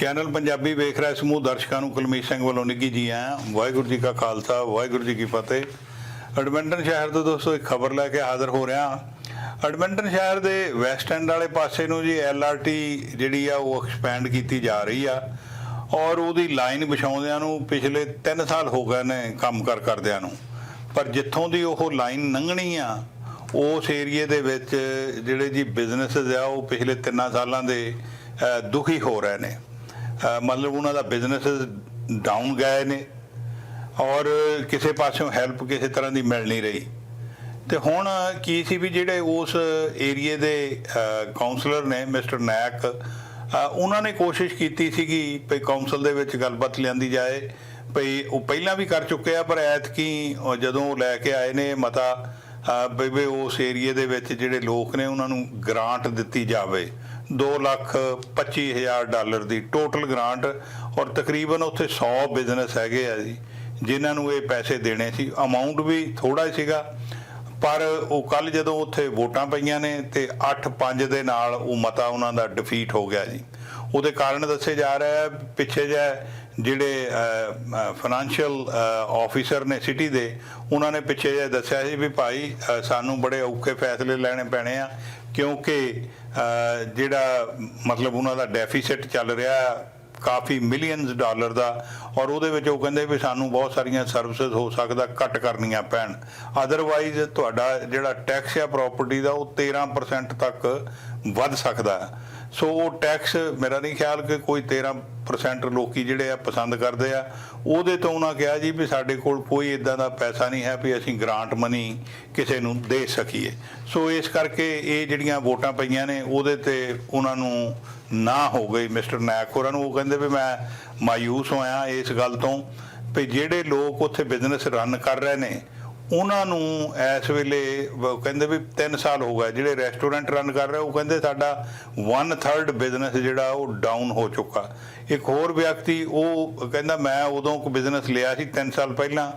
Channel Punjabi ਵੇਖ ਰਿਹਾ ਸਮੂਹ ਦਰਸ਼ਕਾਂ ਨੂੰ ਕੁਲਮੀਤ ਸਿੰਘ ਵੱਲੋਂ ਨਿੱਘੀ ਜੀ ਆਇਆਂ ਵਾਹਿਗੁਰੂ ਜੀ ਕਾ ਖਾਲਸਾ, ਵਾਹਿਗੁਰੂ ਜੀ ਕੀ ਫਤਿਹ। ਐਡਮਿੰਟਨ ਸ਼ਹਿਰ ਤੋਂ ਦੋਸਤੋ ਇੱਕ ਖਬਰ ਲੈ ਕੇ ਹਾਜ਼ਰ ਹੋ ਰਿਹਾ। ਐਡਮਿੰਟਨ ਸ਼ਹਿਰ ਦੇ ਵੈਸਟ ਐਂਡ ਵਾਲੇ ਪਾਸੇ ਨੂੰ ਜੀ ਐਲਆਰਟੀ ਜਿਹੜੀ ਆ ਉਹ ਐਕਸਪੈਂਡ ਕੀਤੀ ਜਾ ਰਹੀ ਆ ਔਰ ਉਹਦੀ ਲਾਈਨ ਵਿਛਾਉਂਦਿਆਂ ਨੂੰ ਪਿਛਲੇ 3 ਸਾਲ ਹੋ ਗਏ ਨੇ ਕੰਮ ਕਰ ਕਰਦਿਆਂ ਨੂੰ। ਪਰ ਜਿੱਥੋਂ ਦੀ ਉਹ ਲਾਈਨ ਲੰਘਣੀ ਆ, ਉਸ ਏਰੀਏ ਦੇ ਵਿੱਚ ਜਿਹੜੇ ਜੀ ਬਿਜ਼ਨੈਸਸ ਆ ਉਹ ਪਿਛਲੇ 3 ਸਾਲਾਂ ਦੇ ਦੁਖੀ ਹੋ ਰਹੇ ਨੇ। ਮਤਲਬ ਉਹਨਾਂ ਦਾ ਬਿਜ਼ਨੈਸਸ ਡਾਊਨ ਗਏ ਨੇ ਔਰ ਕਿਸੇ ਪਾਸਿਓਂ ਹੈਲਪ ਕਿਸੇ ਤਰ੍ਹਾਂ ਦੀ ਮਿਲ ਨਹੀਂ ਰਹੀ। ਤੇ ਹੁਣ ਕੀ ਸੀ ਵੀ ਜਿਹੜੇ ਉਸ ਏਰੀਏ ਦੇ ਕਾਉਂਸਲਰ ਨੇ ਮਿਸਟਰ ਨਾਇਕ ਉਹਨਾਂ ਨੇ ਕੋਸ਼ਿਸ਼ ਕੀਤੀ ਸੀਗੀ ਵੀ ਕਾਉਂਸਲ ਦੇ ਵਿੱਚ ਗੱਲਬਾਤ ਲਿਆਂਦੀ ਜਾਏ। ਭਈ ਉਹ ਪਹਿਲਾਂ ਵੀ ਕਰ ਚੁੱਕੇ ਆ ਪਰ ਐਤਕੀ ਜਦੋਂ ਉਹ ਲੈ ਕੇ ਆਏ ਨੇ ਮਤਾ ਅਹ, ਵੀ ਉਸ ਏਰੀਏ ਦੇ ਵਿੱਚ ਜਿਹੜੇ ਲੋਕ ਨੇ ਉਹਨਾਂ ਨੂੰ ਗ੍ਰਾਂਟ ਦਿੱਤੀ ਜਾਵੇ। 2 ਲੱਖ 25 ਹਜ਼ਾਰ ਡਾਲਰ ਦੀ ਟੋਟਲ ਗ੍ਰਾਂਟ ਔਰ ਤਕਰੀਬਨ ਉੱਥੇ 100 ਬਿਜ਼ਨਸ ਹੈਗੇ ਆ ਜੀ, ਜਿਨ੍ਹਾਂ ਨੂੰ ਇਹ ਪੈਸੇ ਦੇਣੇ ਸੀ। ਅਮਾਉਂਟ ਵੀ ਥੋੜਾ ਹੀ ਸੀਗਾ, ਪਰ ਉਹ ਕੱਲ ਜਦੋਂ ਉੱਥੇ ਵੋਟਾਂ ਪਈਆਂ ਨੇ ਤੇ 8-5 ਦੇ ਨਾਲ ਉਹ ਮਤਾ ਉਹਨਾਂ ਦਾ ਡਿਫੀਟ ਹੋ ਗਿਆ ਜੀ। ਉਹਦੇ ਕਾਰਨ ਦੱਸੇ ਜਾ ਰਿਹਾ ਹੈ, ਪਿੱਛੇ ਜੇ ਜਿਹੜੇ ਫਾਈਨੈਂਸ਼ੀਅਲ ਆਫੀਸਰ ਨੇ ਸਿਟੀ ਦੇ, ਉਹਨਾਂ ਨੇ ਪਿੱਛੇ ਜੇ ਦੱਸਿਆ ਸੀ ਵੀ ਭਾਈ ਸਾਨੂੰ ਬੜੇ ਔਖੇ ਫੈਸਲੇ ਲੈਣੇ ਪੈਣੇ ਆ, ਕਿਉਂਕਿ ਜਿਹੜਾ ਮਤਲਬ ਉਹਨਾਂ ਦਾ ਡੈਫੀਸਿਟ ਚੱਲ ਰਿਹਾ ਕਾਫੀ ਮਿਲੀਅਨਸ ਡਾਲਰ ਦਾ, ਔਰ ਉਹਦੇ ਵਿੱਚ ਉਹ ਕਹਿੰਦੇ ਵੀ ਸਾਨੂੰ ਬਹੁਤ ਸਾਰੀਆਂ ਸਰਵਿਸਿਜ਼ ਹੋ ਸਕਦਾ ਕੱਟ ਕਰਨੀਆਂ ਪੈਣ। ਅਦਰਵਾਈਜ਼ ਤੁਹਾਡਾ ਜਿਹੜਾ ਟੈਕਸ ਆ ਪ੍ਰਾਪਰਟੀ ਦਾ, ਉਹ 13% ਤੱਕ ਵੱਧ ਸਕਦਾ ਹੈ। ਸੋ ਉਹ ਟੈਕਸ ਮੇਰਾ ਨਹੀਂ ਖਿਆਲ ਕਿ ਕੋਈ 13% ਲੋਕੀ ਜਿਹੜੇ ਆ ਪਸੰਦ ਕਰਦੇ ਆ। ਉਹਦੇ ਤੋਂ ਉਹਨਾਂ ਕਿਹਾ ਜੀ ਵੀ ਸਾਡੇ ਕੋਲ ਕੋਈ ਇਦਾਂ ਦਾ ਪੈਸਾ ਨਹੀਂ ਹੈ ਵੀ ਅਸੀਂ ਗ੍ਰਾਂਟ ਮਨੀ ਕਿਸੇ ਨੂੰ ਦੇ ਸਕੀਏ। ਸੋ ਇਸ ਕਰਕੇ ਇਹ ਜਿਹੜੀਆਂ ਵੋਟਾਂ ਪਈਆਂ ਨੇ, ਉਹਦੇ ਤੇ ਉਹਨਾਂ ਨੂੰ ਨਾ ਹੋ ਗਈ ਮਿਸਟਰ ਨਾਇਕ ਹੋਰਾਂ ਨੂੰ। ਉਹ ਕਹਿੰਦੇ ਵੀ ਮੈਂ ਮਾਯੂਸ ਹੋਇਆ ਇਸ ਗੱਲ ਤੋਂ ਵੀ ਜਿਹੜੇ ਲੋਕ ਉੱਥੇ ਬਿਜ਼ਨਸ ਰਨ ਕਰ ਰਹੇ ਨੇ ਉਹਨਾਂ ਨੂੰ ਇਸ ਵੇਲੇ ਕਹਿੰਦੇ ਵੀ 3 ਸਾਲ ਹੋ ਗਏ, ਜਿਹੜੇ ਰੈਸਟੋਰੈਂਟ ਰਨ ਕਰ ਰਹੇ, ਉਹ ਕਹਿੰਦੇ ਸਾਡਾ 1/3 ਬਿਜ਼ਨਸ ਜਿਹੜਾ ਉਹ ਡਾਊਨ ਹੋ ਚੁੱਕਾ। ਇੱਕ ਹੋਰ ਵਿਅਕਤੀ, ਉਹ ਕਹਿੰਦਾ ਮੈਂ ਉਦੋਂ ਕੋ ਬਿਜ਼ਨਸ ਲਿਆ ਸੀ 3 ਸਾਲ ਪਹਿਲਾਂ,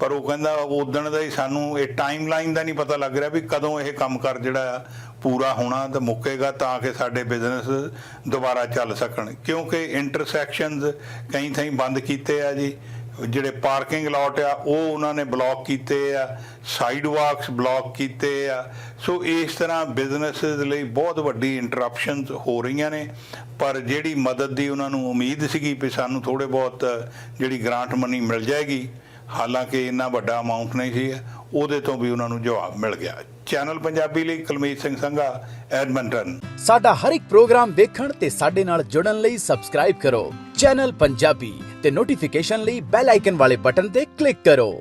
ਪਰ ਉਹ ਕਹਿੰਦਾ ਉਦਣ ਦਾ ਹੀ ਸਾਨੂੰ ਇਹ ਟਾਈਮਲਾਈਨ ਦਾ ਨਹੀਂ ਪਤਾ ਲੱਗ ਰਿਹਾ ਵੀ ਕਦੋਂ ਇਹ ਕੰਮ ਕਰ ਜਿਹੜਾ ਆ ਪੂਰਾ ਹੋਣਾ ਤੇ ਮੁੱਕੇਗਾ ਤਾਂ ਕਿ ਸਾਡੇ ਬਿਜ਼ਨਸ ਦੁਬਾਰਾ ਚੱਲ ਸਕਣ। ਕਿਉਂਕਿ ਇੰਟਰਸੈਕਸ਼ਨਸ ਕਈ ਥਾਈਂ ਬੰਦ ਕੀਤੇ ਆ ਜੀ। ਜਿਹੜੇ ਪਾਰਕਿੰਗ ਲੋਟ ਆ, ਉਹ ਉਹਨਾਂ ਨੇ ਬਲੌਕ ਕੀਤੇ ਆ ਸਾਈਡ ਵਾਕਸ ਬਲੌਕ ਕੀਤੇ ਆ। ਸੋ ਇਸ ਤਰ੍ਹਾਂ ਬਿਜ਼ਨੈਸਸ ਲਈ ਬਹੁਤ ਵੱਡੀ ਇੰਟਰਰਪਸ਼ਨਸ ਹੋ ਰਹੀਆਂ ਨੇ। ਪਰ ਜਿਹੜੀ ਮਦਦ ਦੀ ਉਹਨਾਂ ਨੂੰ ਉਮੀਦ ਸੀਗੀ ਵੀ ਸਾਨੂੰ ਥੋੜੇ ਬਹੁਤ ਜਿਹੜੀ ਗ੍ਰਾਂਟ ਮਨੀ ਮਿਲ ਜਾਏਗੀ, ਹਾਲਾਂਕਿ ਇੰਨਾ ਵੱਡਾ ਅਮਾਉਂਟ ਨਹੀਂ ਸੀ। ਉਹਦੇ ਤੋਂ ਵੀ ਉਹਨਾਂ ਨੂੰ ਜਵਾਬ ਮਿਲ ਗਿਆ। ਚੈਨਲ ਪੰਜਾਬੀ ਲਈ ਕੁਲਮੀਤ ਸਿੰਘ ਸੰਘਾ ਐਡਮੰਟਨ ਸਾਡਾ ਹਰ ਇੱਕ ਪ੍ਰੋਗਰਾਮ ਦੇਖਣ ਤੇ ਸਾਡੇ ਨਾਲ ਜੁੜਨ ਲਈ ਸਬਸਕ੍ਰਾਈਬ ਕਰੋ। ਚੈਨਲ ਪੰਜਾਬੀ ਤੇ ਨੋਟੀਫਿਕੇਸ਼ਨ ਲਈ ਬੈਲ ਆਈਕਨ ਵਾਲੇ ਬਟਨ ਤੇ ਕਲਿੱਕ ਕਰੋ।